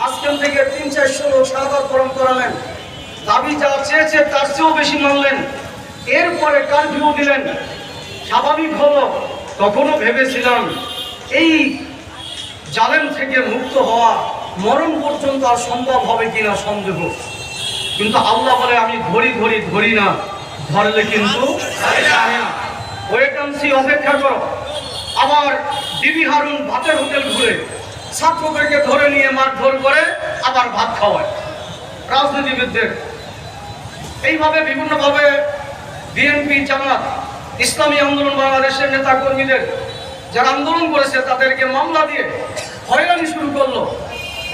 মাঝখান থেকে তিন চারশো লোক সাহাবাত বরণ করালেন। দাবি যা চেয়েছে তার চেয়েও বেশি মানলেন। এরপরে কারফিউ দিলেন? স্বাভাবিক হলো, তখনও ভেবেছিলাম, এই জালেম থেকে মুক্ত হওয়া মরণ পর্যন্ত আর সম্ভব হবে কিনা সন্দেহ। কিন্তু আল্লাহ বলে, আমি ধরি ধরি ধরি না, ধরলে কিন্তু অপেক্ষা করো। আবার বিবি হারুন ভাতের হোটেল ঘুরে ছাত্রদেরকে ধরে নিয়ে মারধর করে ভাত খাওয়ায়। রাজনীতিবিদদের। এইভাবে বিভিন্নভাবে বিএনপি, জামাত, ইসলামী আন্দোলন বাংলাদেশের নেতা কর্মীদের যারা আন্দোলন করেছে, তাদেরকে মামলা দিয়ে হয়রানি শুরু করল,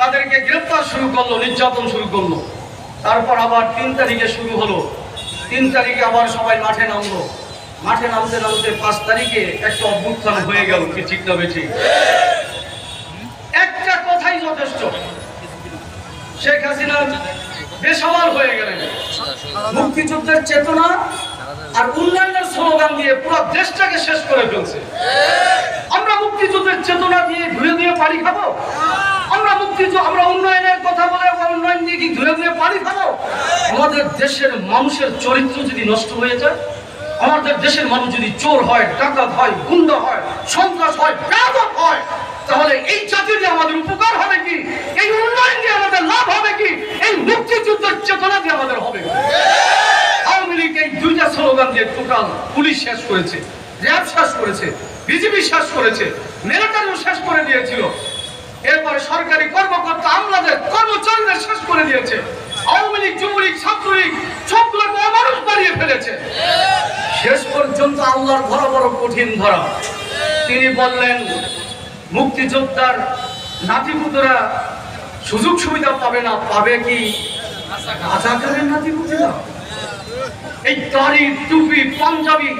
তাদেরকে গ্রেপ্তার শুরু করল, নির্যাতন শুরু করল। তারপর আবার তিন তারিখে শুরু হলো। তিন তারিখে আবার সবাই মাঠে নামলো। মাঠে নামতে নামতে পাঁচ তারিখে একটা অভ্যুত্থান হয়ে গেল, কি ঠিক না বেশি একটা কথাই যথেষ্ট। শেখ হাসিনা বেসামাল হয়ে গেলেন। মুক্তিযুদ্ধের চেতনা আর উন্নয়নের স্লোগান দিয়ে পুরো দেশটাকে শেষ করে ফেলছে। আমরা মুক্তিযুদ্ধের চেতনা দিয়ে ধুয়ে দিয়ে পানি খাব? আমরা মুক্তিযুদ্ধ আমরা উন্নয়নের কথা বলে উন্নয়ন দিয়ে কি ধুয়ে দিয়ে পানি খাব? আমাদের দেশের মানুষের চরিত্র যদি নষ্ট হয়ে যায়, আমাদের দেশের মানুষ যদি চোর হয়, ডাকাত হয়, গুন্ডা হয়, সন্ত্রাস হয় হয়, তাহলে এই জাতি দিয়ে আমাদের উপকার হবে কি? এই উন্নয়ন দিয়ে আমাদের লাভ হবে কি এই মুক্তিযুদ্ধের চেতনা দিয়ে আমাদের হবে কি? আওয়ামী লীগ এই দুইটা স্লোগান দিয়ে টোটাল পুলিশ শেষ করেছে, র্যাব শেষ করেছে বিজেপি শেষ করেছে মিলিটারিও শেষ করে দিয়েছিল। এরপরে সরকারি কর্মকর্তা, আমলাদের কর্মচারীদের শেষ করে দিয়েছে। আওয়ামী লীগ, যুবলীগ, ছাত্রলীগ সবগুলোকে অমানুষ বাড়িয়ে ফেলেছে। শেষ পর্যন্ত আল্লাহর ধরা বড় কঠিন ধরা। তিনি বললেন, মুক্তিযোদ্ধার নাতিপুতরা সুযোগ সুবিধা পাবে না, পাবে কি? রাজাকারের নাতিপুতরা? এই দাড়ি, টুপি, পাঞ্জাবি,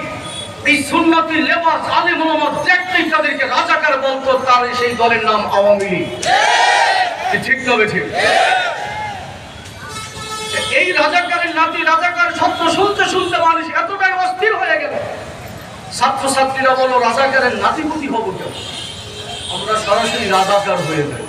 এই সুন্নতি, লেবাস আলী মোহাম্মদ দেখতেই তাদেরকে রাজাকার বলতো, তার সেই দলের নাম আওয়ামী লীগ। ঠিক তবে ঠিক এই রাজাকারের নাতি, রাজাকার শব্দ শুনতে শুনতে মানুষ এতটাই অস্থির হয়ে গেল। ছাত্রছাত্রীরা বলো রাজাকারের নাতিপুতি হব কেন? আমরা সরাসরি রাজাকার হয়ে যাই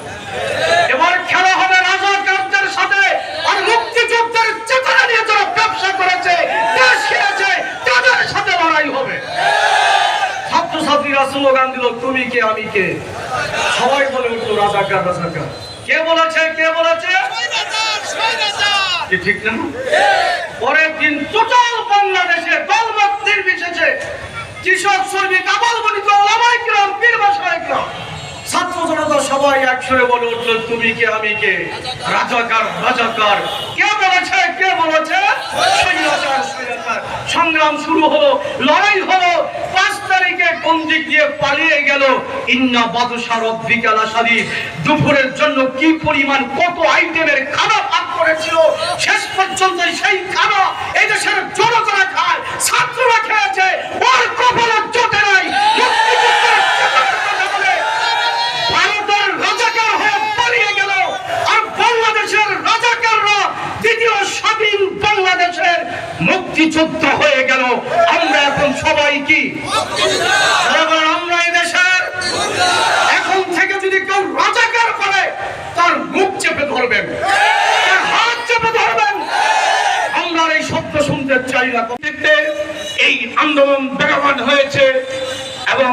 এবার খেলা হবে রাজাকারদের সাথে আর মুক্তিযুদ্ধের চেতনা নিয়ে যারা ব্যবসা করেছে দেশ খেয়েছে তাদের সাথে লড়াই হবে ছাত্রছাত্রীরা দিল তুমি কে? আমি কে? সবাই বলে উঠল, রাজাকার রাজাকার। কে বলেছে? কে বলেছে? ঠিক না? পরের দিন টোটাল বাংলাদেশে দলমত নির্বিশেষে কৃষক, শ্রমিক, আবাল সংগ্রাম শুরু হলো, লড়াই হলো। পাঁচ তারিখে কোন দিক দিয়ে পালিয়ে গেল? ইন্না বাদশার বিকাল আসাদি দুপুরের জন্য কি পরিমাণ, কত আইটেমের খানা ভাগ করেছিল? শেষ পর্যন্ত সেই খানা এই দেশের জনতারা খায় ছাত্ররা খেয়েছে ওর কপালে জোটে নাই মুক্তিযুদ্ধের চেতনার কথা বলে ভারতের রাজাকার হয়ে পালিয়ে গেল আর বাংলাদেশের রাজাকাররা দ্বিতীয় স্বাধীন বাংলাদেশের মুক্তিযুদ্ধ হয়ে গেল। আমরা এখন সবাই কি? আমরা দেশের। এখন থেকে যদি কেউ রাজাকার করে, তার মুখ চেপে ধরবেন। আমরা এই এই আন্দোলন হয়েছে এবং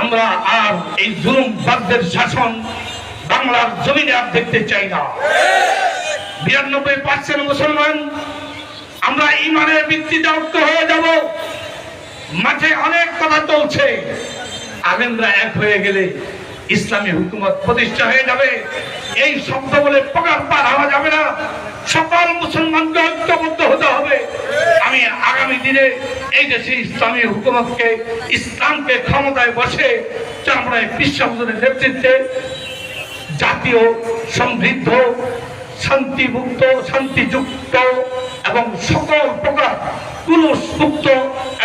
আমরা আর এই শাসন বাংলার জমিনে আর দেখতে চাই না। বিরানব্বই পার্সেন্ট মুসলমান, আমরা ইমানের ভিত্তিতে ঐক্য হয়ে যাব। মাঠে অনেক কথা চলছে। আলেমরা এক হয়ে গেলে ইসলামী হুকুমত প্রতিষ্ঠা হয়ে যাবে। এই শব্দ বলে প্রকার পার হওয়া যাবে না। সকল মুসলমানকে ঐক্যবদ্ধ হতে হবে। আমি আগামী দিনে এই দেশে ইসলামী হুকুমতকে, ইসলামকে ক্ষমতায় বসে চামড়ায় বিশ্বজনের নেতৃত্বে জাতীয়, সমৃদ্ধ, শান্তিমুক্ত, শান্তিযুক্ত এবং সকল প্রকার পুরুষ মুক্ত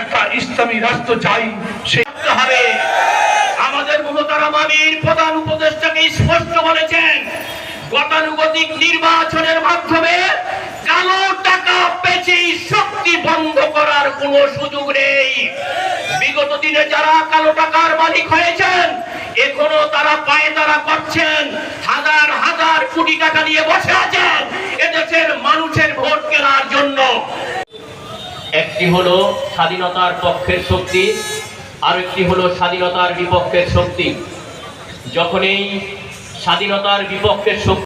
একটা ইসলামী রাষ্ট্র চাই। সে হবে আমাদের মমতার প্রধান উপদেষ্টাকে স্পষ্ট বলেছেন, গতানুগতিক নির্বাচনের মাধ্যমে কালো টাকা পেঁচে শক্তি বন্ধ করার কোনো সুযোগ নেই। বিগত দিনে যারা কালো টাকার মালিক হয়েছেন, এখনও তারা পায়ে কোটি টাকা নিয়ে বসে আছেন এদেশের মানুষের ভোট কেনার জন্য। একটি হলো স্বাধীনতার পক্ষের শক্তি আর একটি হলো স্বাধীনতার বিপক্ষের শক্তি। যখনই স্বাধীনতার বিপক্ষের শক্তি